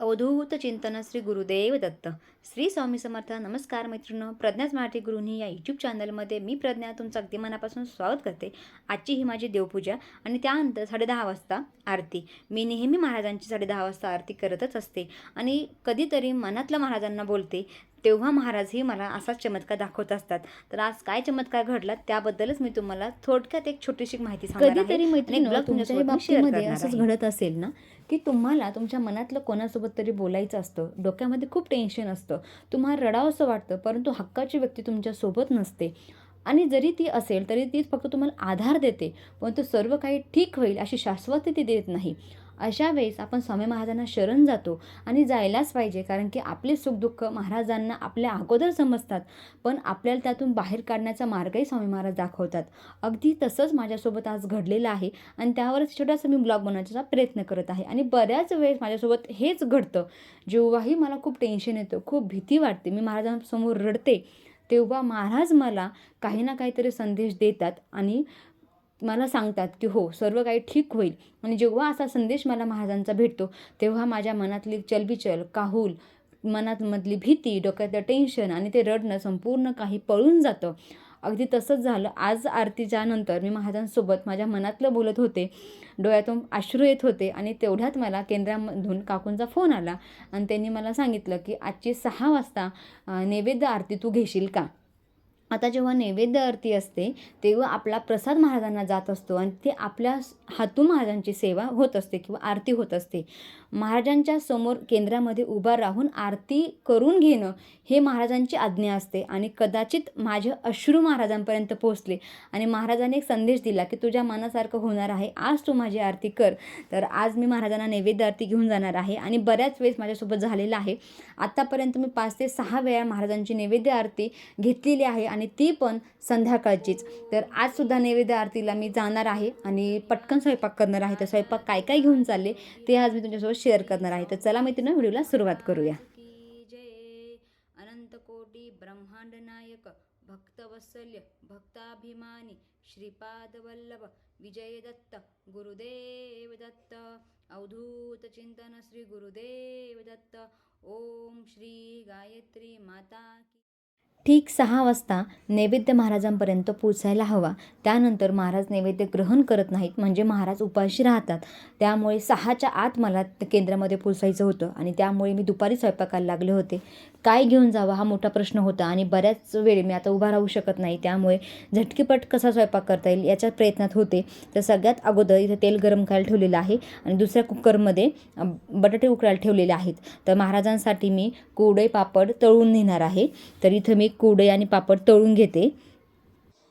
अवधूत चिंतन श्री गुरुदेव दत्त. श्री स्वामी समर्थ नमस्कार मैत्रिणं प्रज्ञाच मराठी गुरुनी या यूट्यूब चॅनलमध्ये मी प्रज्ञा तुमचं अगदी मनापासून स्वागत करते. आजची ही माझी देवपूजा आणि त्यानंतर साडेदहा वाजता आरती. मी नेहमी महाराजांची साडेदहा वाजता आरती करतच असते आणि कधीतरी मनातलं महाराजांना बोलते तेव्हा महाराजही मला असाच चमत्कार दाखवत असतात तर आज काय चमत्कार घडला त्याबद्दलच मी तुम्हाला थोडक्यात एक छोटीशी माहिती. कधीतरी मैत्रिणी आणि blog तुमच्याही तुमच्यासोबत share बाबतीमध्ये करणार असंच. घडत असेल ना की तुम्हाला तुमच्या मनातलं कोणासोबत तरी बोलायचं असतं डोक्यामध्ये खूप टेन्शन असतं तुम्हाला रडावंसं वाटतं परंतु हक्काची व्यक्ती तुमच्यासोबत नसते आणि जरी ती असेल तरी ती फक्त तुम्हाला आधार देते परंतु सर्व काही ठीक होईल अशी शाश्वती ती देत नाही अशा वेळेस आपण स्वामी महाराजांना शरण जातो आणि जायलाच पाहिजे. कारण की आपले सुखदुःख महाराजांना आपल्या अगोदर समजतात पण आपल्याला त्यातून बाहेर काढण्याचा मार्गही स्वामी महाराज दाखवतात. अगदी तसंच माझ्यासोबत आज घडलेलं आहे आणि त्यावरच छोटासा मी ब्लॉग बनवण्याचा प्रयत्न करत आहे. आणि बऱ्याच वेळेस माझ्यासोबत हेच घडतं. जेव्हाही मला खूप टेन्शन येतं खूप भीती वाटते मी महाराजांसमोर रडते तेव्हा महाराज मला काही ना काहीतरी संदेश देतात आणि मला सांगतात की हो सर्व काही ठीक होईल. आणि जेव्हा असा संदेश मला महाराजांचा भेटतो तेव्हा माझ्या मनातली चलबिचल काहूल मनात मधली भीती डोक्यातलं टेन्शन आणि ते रडणं संपूर्ण काही पळून जातं. अगदी तसंच झालं. आज आरतीच्या नंतर मी महाराजांसोबत माझ्या मनातलं बोलत होते. डोळ्यातून अश्रू येत होते आणि तेवढ्यात मला केंद्रामधून काकूंचा फोन आला. आणि त्यांनी मला सांगितलं की आजची सहा वाजता नैवेद्य आरती तू घेशील का? आता जेव्हा नैवेद्य आरती असते तेव्हा आपला प्रसाद महाराजांना जात असतो आणि ते आपल्या हातून महाराजांची सेवा होत असते किंवा आरती होत असते. महाराजांच्या समोर केंद्रामध्ये उभा राहून आरती करून घेणं हे महाराजांची आज्ञा असते आणि कदाचित माझे अश्रू महाराजांपर्यंत पोहोचले आणि महाराजांनी एक संदेश दिला की तुझ्या मनासारखं होणार आहे आज तू माझी आरती कर. तर आज मी महाराजांना नैवेद्य आरती घेऊन जाणार आहे आणि बऱ्याच वेळेस माझ्यासोबत झालेलं आहे. आत्तापर्यंत मी पाच ते सहा वेळा महाराजांची नैवेद्य आरती घेतलेली आहे आणि ती पण संध्याकाळचीच. तर आजसुद्धा नैवेद्य आरतीला मी जाणार आहे आणि पटकन स्वयंपाक करणार आहे. तर स्वयंपाक काय काय घेऊन चालले ते आज मी तुमच्यासोबत शेअर करणार आहे. तर चला मैत्रिणी व्हिडिओला सुरुवात करूया. जय ब्रह्मांड नायक भक्तवत्सल्य भक्ताभिमानी श्रीपाद वल्लभ विजय दत्त गुरुदेव दत्त अवधूत चिंतन श्री गुरुदेव दत्त ओम श्री गायत्री माता की ठीक सहा वाजता नैवेद्य महाराजांपर्यंत पोचायला हवा. त्यानंतर महाराज नैवेद्य ग्रहण करत नाहीत. म्हणजे महाराज उपाशी राहतात. त्यामुळे सहाच्या आत मला केंद्रामध्ये पोचायचं होतं आणि त्यामुळे मी दुपारी स्वयंपाकाला लागले होते. काय घेऊन जावं हा मोठा प्रश्न होता आणि बऱ्याच वेळ मी आता उभा राहू शकत नाही. त्यामुळे झटकीपट कसा स्वयंपाक करता येईल याच्या प्रयत्नात होते. तर सगळ्यात अगोदर इथे तेल गरम करायला ठेवलेलं आहे आणि दुसऱ्या कुकरमध्ये बटाटे उकळायला ठेवलेले आहेत. तर महाराजांसाठी मी कुरडई पापड तळून नेणार आहे. तर इथं मी कुरडई आणि पापड तळून घेते.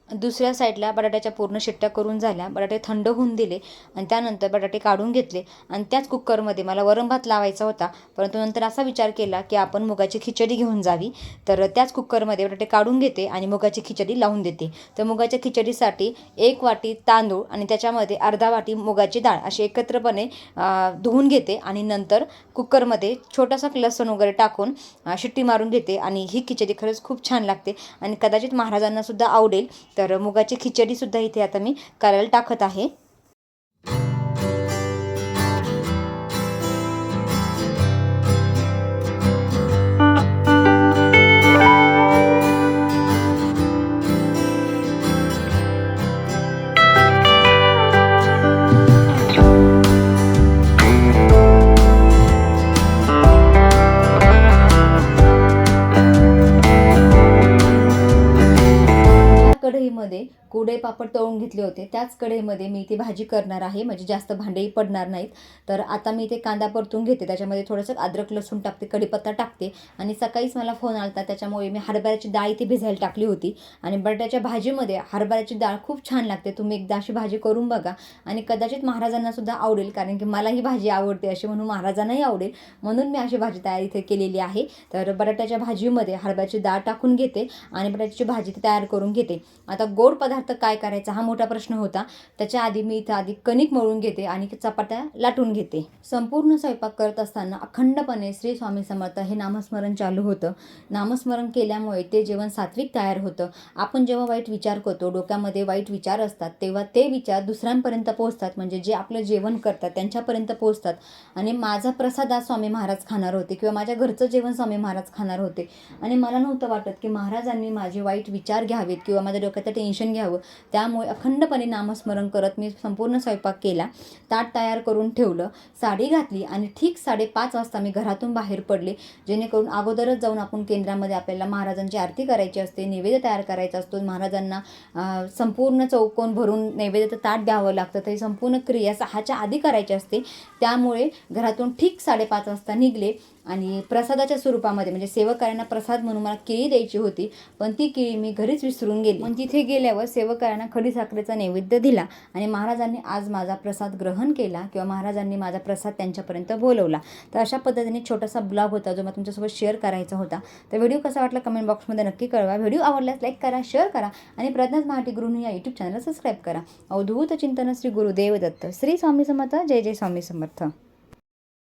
दुसऱ्या साईडला बटाट्याच्या पूर्ण शिट्ट्या करून झाल्या. बटाटे थंड होऊन दिले आणि त्यानंतर बटाटे काढून घेतले. आणि त्याच कुकरमध्ये मला वरण भात लावायचा होता. परंतु नंतर असा विचार केला की आपण मुगाची खिचडी घेऊन जावी. तर त्याच कुकरमध्ये बटाटे काढून घेते आणि मुगाची खिचडी लावून देते. तर मुगाच्या खिचडीसाठी एक वाटी तांदूळ आणि त्याच्यामध्ये अर्धा वाटी मुगाची डाळ अशी एकत्रपणे धुवून घेते आणि नंतर कुकरमध्ये छोटासा लसूण वगैरे टाकून शिट्टी मारून घेते आणि ही खिचडी खरंच खूप छान लागते. आणि कदाचित महाराजांनासुद्धा आवडेल तर मुगाची खिचडीसुद्धा इथे आता मी करायला टाकत आहे. कढईमध्ये कुडे पापड तळून घेतले होते. त्याच कढईमध्ये मी ती भाजी करणार आहे. म्हणजे जास्त भांडेही पडणार नाहीत. तर आता मी इथे कांदा परतून घेते. त्याच्यामध्ये थोडंसं अद्रक लसूण टाकते कढीपत्ता टाकते. आणि सकाळीच मला फोन आला त्याच्यामुळे मी हरभऱ्याची डाळ इथे भिजायला टाकली होती. आणि बटाट्याच्या भाजीमध्ये हरभऱ्याची डाळ खूप छान लागते. तुम्ही एकदा अशी भाजी करून बघा. आणि कदाचित महाराजांना सुद्धा आवडेल. कारण की मला ही भाजी आवडते अशी म्हणून महाराजांनाही आवडेल. म्हणून मी अशी भाजी तयार इथे केलेली आहे. तर बटाट्याच्या भाजीमध्ये हरभऱ्याची डाळ टाकून घेते. आणि बटाट्याची भाजी ती तयार करून घेते. आता गोड पदार्थ काय करायचा हा मोठा प्रश्न होता. त्याच्या आधी मी इथं आधी कणिक मळून घेते आणि चपात्या लाटून घेते. संपूर्ण स्वयंपाक करत असताना अखंडपणे श्री स्वामी समर्थ हे नामस्मरण चालू होतं. नामस्मरण केल्यामुळे ते जेवण सात्विक तयार होतं. आपण जेव्हा वाईट विचार करतो डोक्यामध्ये वाईट विचार असतात तेव्हा ते विचार दुसऱ्यांपर्यंत पोहोचतात. म्हणजे जे आपलं जेवण करतात त्यांच्यापर्यंत पोहोचतात. आणि माझा प्रसाद आज स्वामी महाराज खाणार होते किंवा माझ्या घरचं जेवण स्वामी महाराज खाणार होते. आणि मला नव्हतं वाटत की महाराजांनी माझे वाईट विचार घ्यावेत किंवा माझ्या डोक्यात टेन्शन घ्यावं. त्यामुळे अखंडपणे नामस्मरण करत मी संपूर्ण स्वयंपाक केला. ताट तयार करून ठेवलं साडी घातली आणि ठीक साडेपाच वाजता मी घरातून बाहेर पडले. जेणेकरून अगोदरच जाऊन आपण केंद्रामध्ये आपल्याला महाराजांची आरती करायची असते नैवेद्य तयार करायचा असतो. महाराजांना संपूर्ण चौकोन भरून नैवेद्याचं ताट द्यावं लागतं. ते संपूर्ण क्रिया सहाच्या आधी करायची असते. त्यामुळे घरातून ठीक साडेपाच वाजता निघले. आणि प्रसादाच्या स्वरूपामध्ये म्हणजे सेवकाऱ्यांना प्रसाद म्हणून मला केळी द्यायची होती पण ती केळी मी घरीच विसरून गेली. पण तिथे गेल्यावर सेवकाऱ्यांना खडी साखरेचा नैवेद्य दिला आणि महाराजांनी आज माझा प्रसाद ग्रहण केला किंवा महाराजांनी माझा प्रसाद त्यांच्यापर्यंत बोलवला. तर अशा पद्धतीने छोटासा ब्लॉग होता जो मला तुमच्यासोबत शेअर करायचा होता. तर व्हिडिओ कसा वाटला कमेंट बॉक्समध्ये नक्की कळवा. व्हिडिओ आवडल्यास लाईक करा शेअर करा आणि प्रज्ञात मराठी गुरुनी या यूट्यूब चॅनलला सबस्क्राईब करा. अवधूत चिंतन श्री गुरुदेव दत्त. श्री स्वामी समर्थ. जय जय स्वामी समर्थ.